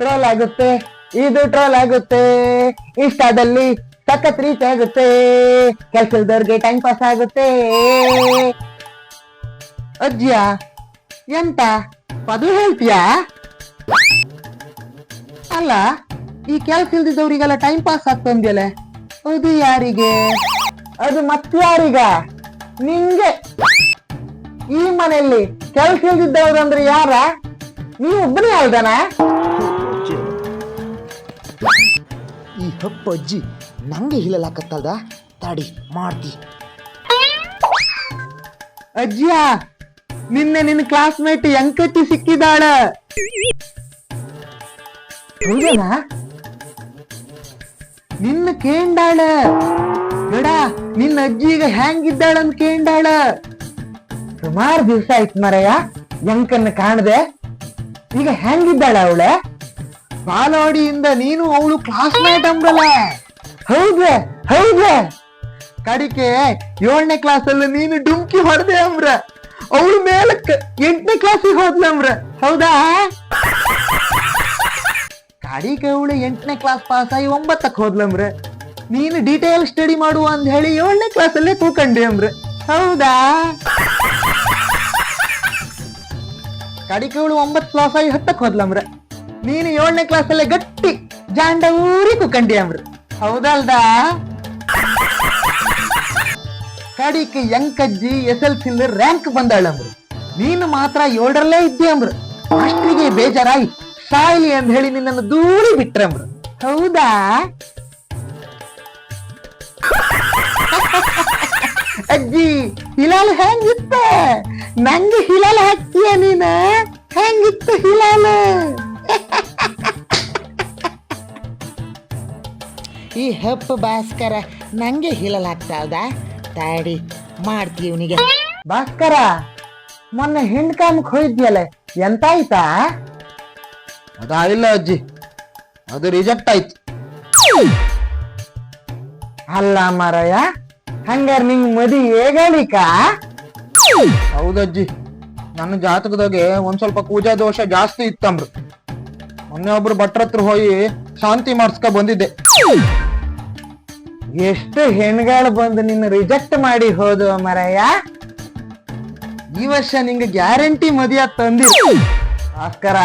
Troll ಆಗುತ್ತೆ. ಇದು troll ಆಗುತ್ತೆ. ಇಷ್ಟದಲ್ಲಿ ಸಖತ್ ರೀಚ್ ಆಗುತ್ತೆ. ಕೆಲ್ಸದವ್ರಿಗೆ ಟೈಮ್ ಪಾಸ್ ಆಗುತ್ತೆ. ಅಜ್ಜಿಯ ಎಂತ? ಅದು ಹೇಳ್ತೀಯಾ ಅಲ್ಲ, ಈ ಕೆಲ್ಸ ಇಲ್ದಿದ್ದವ್ರಿಗೆಲ್ಲ ಟೈಮ್ ಪಾಸ್ ಆಗ್ತಂದ್ಯಲೆ ಅದು ಯಾರಿಗೆ? ಅದು ಮತ್ಯಾರಿಗ? ನಿಂಗೆ. ಈ ಮನೆಯಲ್ಲಿ ಕೆಲ್ಸ ಇಲ್ದಿದ್ದವ್ರಂದ್ರೆ ಯಾರ? ನೀ ಒಬ್ಬನೇ ಅಲ್ದನ ಈ ಹಪ್ಪ ಅಜ್ಜಿ ನಂಗೆ ಹೀಲಲಾಕತ್ತಲ್ದ ತಾಡಿ ಮಾಡ್ತಿ. ಅಜ್ಜಿಯ ನಿನ್ನೆ ನಿನ್ನ ಕ್ಲಾಸ್ಮೇಟ್ ಎಂಕಟ್ಟಿ ಸಿಕ್ಕಿದಾಳ ನಿನ್ನ ಕೇಂಡಾಳ ಬೇಡ ನಿನ್ನ ಅಜ್ಜಿ ಈಗ ಹೆಂಗಿದ್ದಾಳ ಅಂತ ಕೇಂಡಾಳ ಸುಮಾರು ದಿವಸ ಆಯ್ತು ಮರಯ್ಯ ಎಂಕನ್ನ ಕಾಣದೆ. ಈಗ ಹೆಂಗಿದ್ದಾಳ ಅವಳ? ಬಾಲವಾಡಿಯಿಂದ ನೀನು ಅವಳು ಕ್ಲಾಸ್ಮೇಟ್ ಅಂಬ್ರಲ್ಲ ಹೌದ್ರೆ ಹೌದ್ರೆ ಕಡಿಕೆ, ಏಳನೇ ಕ್ಲಾಸ್ ಅಲ್ಲಿ ನೀನು ಡುಮ್ಕಿ ಹೊಡೆದೆ ಅಂಬ್ರ. ಅವಳು ಮೇಲಕ್ಕ ಎಂಟನೇ ಕ್ಲಾಸಿಗೆ ಹೋದ್ಲ ಅಂಬ್ರ. ಹೌದಾ? ಕಡಿಕೆ ಅವಳು ಎಂಟನೇ ಕ್ಲಾಸ್ ಪಾಸ್ ಆಗಿ ಒಂಬತ್ತಕ್ಕೆ ಹೋದ್ಲಂಬ್ರ ನೀನು ಡೀಟೇಲ್ ಸ್ಟಡಿ ಮಾಡುವ ಅಂತ ಹೇಳಿ ಏಳನೇ ಕ್ಲಾಸ್ ಅಲ್ಲೇ ಕೂಕಂಡಿ ಅಂಬ್ರ. ಹೌದಾ? ಕಡಿಕೆ ಅವಳು ಒಂಬತ್ತು ಕ್ಲಾಸ್ ಆಗಿ ಹತ್ತಕ್ಕೆ ಹೋದ್ಲಂಬ್ರ ನೀನು ಏಳನೇ ಕ್ಲಾಸ್ ಅಲ್ಲೇ ಗಟ್ಟಿ ಜಾಂಡ ಊರಿ ಕೂಕಂಡಿ ಅಂಬ್ರ ಹೌದಲ್ದಾ? ಕಡಿಕೆ, ಎಂಕಜ್ಜಿ ಎಸ್ ಎಲ್ ಸಿ ರ್ಯಾಂಕ್ ಬಂದಾಳಂಬ್ರು ನೀನು ಮಾತ್ರ ಏಳರಲ್ಲೇ ಇದ್ದಿ ಅಂಬ್ರು ಅಷ್ಟಿಗೆ ಬೇಜಾರಾಯಿ, ಸಾಯ್ಲಿ ಅಂತ ಹೇಳಿ ನಿನ್ನನ್ನು ದೂರಿ ಬಿಟ್ರಂಬ್ರು ಹೌದಾ? ಅಜ್ಜಿ, ಹಿಲಾಲ್ ಹೆಂಗಿತ್ತ? ನಂಗೆ ಹಿಲಾಲ್ ಹಾಕ್ತೀಯ ನೀನ? ಹೆಂಗಿತ್ತು ಹಿಲಾಲ್? ಈ ಹಪ್ಪ ಭಾಸ್ಕರ ನಂಗೆ ಹಿಲಲಾಗ್ತಾಲ್ದ ತಾಡಿ ಮಾಡ್ತಿ ಇವನಿಗೆ. ಭಾಸ್ಕರ ಮೊನ್ನೆ ಹೆಣ್ ಕಾಮಕ್ಕೆ ಹೋಗಿದ್ಯಲ್ಲ ಎಂತಾಯ್ತಾ? ಅದಾಗಿಲ್ಲ ಅಜ್ಜಿ ಅದು ರಿಜೆಕ್ಟ್ ಆಯ್ತು. ಅಲ್ಲ ಮಾರಾಯ ಹಂಗಾರ ನಿಂಗ್ ಮದಿ ಹೇಗಳಿಕ ಹೌದಜ್ಜಿ ನನ್ನ ಜಾತಕದಾಗೆ ಒಂದ್ ಸ್ವಲ್ಪ ಪೂಜಾ ದೋಷ ಜಾಸ್ತಿ ಇತ್ತಂಬ್ರು. ಮೊನ್ನೆ ಒಬ್ರು ಭಟ್ರ ಹತ್ರ ಹೋಗಿ ಶಾಂತಿ ಮಾಡಿಸ್ಕ ಬಂದಿದ್ದೆ. ಎಷ್ಟು ಹೆಣ್ಗಳು ಬಂದು ನಿನ್ನ ರಿಜೆಕ್ಟ್ ಮಾಡಿ ಹೋದು ಮಾರಾಯ. ಈ ವರ್ಷ ನಿಂಗೆ ಗ್ಯಾರಂಟಿ ಮದುವೆ ತಂದಿ ಆಸ್ಕರ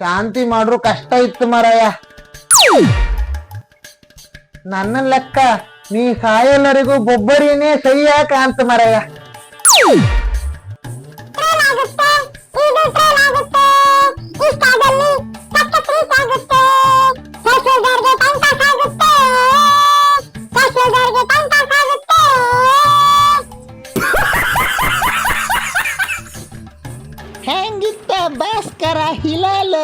ಶಾಂತಿ ಮಾಡ್ರು ಕಷ್ಟ ಇತ್ತು ಮರಯ್ಯ ನನ್ನ ಲೆಕ್ಕ ನೀ ಸಾಯಲ್ಲರಿಗೂ ಬೊಬ್ಬರಿನೇ ಸಹಿಯಾಕ ಅಂತ ಮಾರಾಯ. ಹೆಂಗಿತ್ತ ಭಾಸ್ಕರ ಹಿಲಾಲ್